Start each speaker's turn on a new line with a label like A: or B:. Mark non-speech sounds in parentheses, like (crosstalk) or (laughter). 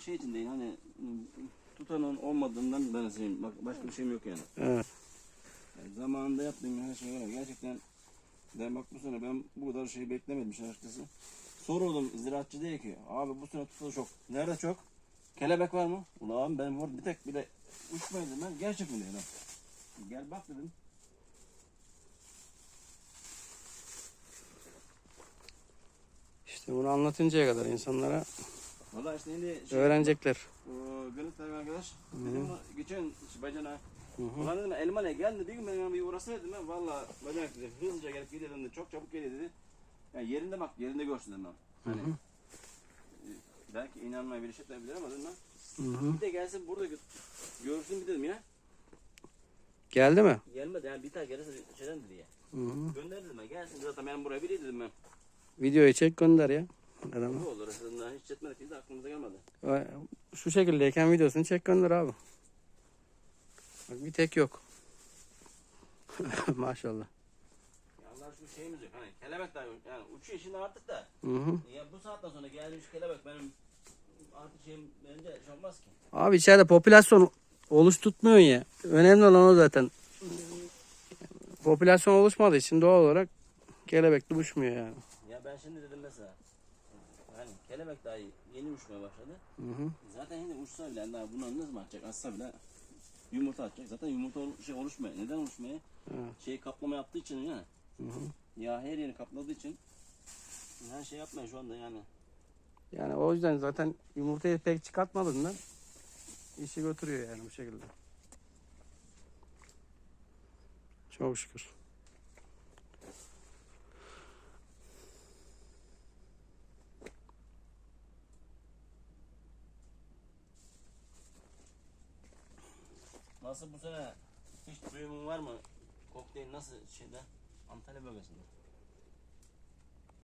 A: şey için değil hani tutanın olmadığından ben söyleyeyim. Bak başka bir şeyim yok yani.
B: Evet.
A: Yani zamanında yaptığım her şey var. Gerçekten ben bak bu sene ben bu kadar şey beklemedim açıkçası. Sorurdum ziraatçı diye ki abi bu sene tutuzu çok. Nerede çok? Kelebek var mı? Ulan ben var bir tek bile uçmaydım ben. Gerçek mi lan. Gel bak dedim.
B: İşte bunu anlatıncaya kadar insanlara
A: Valla işte şimdi şey,
B: öğrenecekler.
A: o Gönül arkadaş dedim geçen bacana. Ulan dedim Elmalı'ya geldi bir gün ben bir uğrasaydım ben valla bacanak dedi hızlıca gelip gidelim dedi çok çabuk geliyor dedi. Yani yerinde bak yerinde görsün dedim ben. Hani,
B: Hı hı.
A: e, belki inanmaya bir şey yapabilir ama dedim ben.
B: Hı hı.
A: Bir de gelsin burada gö- görsün bir dedim ya.
B: Geldi mi?
A: Gelmedi yani bir tane gelirse şeyden dedi ya.
B: Hı hı.
A: Gönder dedim ben gelsin zaten ben buraya biri dedim ben.
B: Videoyu çek gönder ya. Adama.
A: Bu olur etmedik biz de aklımıza gelmedi.
B: Şu şekildeyken videosunu çek gönder abi. Bak bir tek yok. (laughs) Maşallah.
A: Ya Allah şu şeyimiz yok hani kelebek daha yok yani uçuyor şimdi artık da.
B: Hı hı.
A: Ya bu saatten sonra gelmiş kelebek benim artık şeyim bence şey olmaz ki.
B: Abi içeride popülasyon oluş tutmuyor ya. Önemli olan o zaten. Popülasyon oluşmadığı için doğal olarak kelebek de uçmuyor yani.
A: Ya ben şimdi dedim mesela hani kelebek daha yeni uçmaya başladı.
B: Hı hı.
A: Zaten şimdi uçsa bile daha buna ne zaman atacak? Atsa bile yumurta atacak. Zaten yumurta ol- şey oluşmuyor. Neden oluşmuyor? Şey kaplama yaptığı için ya.
B: Hı hı.
A: Ya her yeri kapladığı için her şey yapmıyor şu anda yani.
B: Yani o yüzden zaten yumurtayı pek çıkartmadığından işi götürüyor yani bu şekilde. Çok şükür.
A: Nasıl bu sene hiç duyumun var mı? Kokteyl nasıl şeyde? Antalya bölgesinde.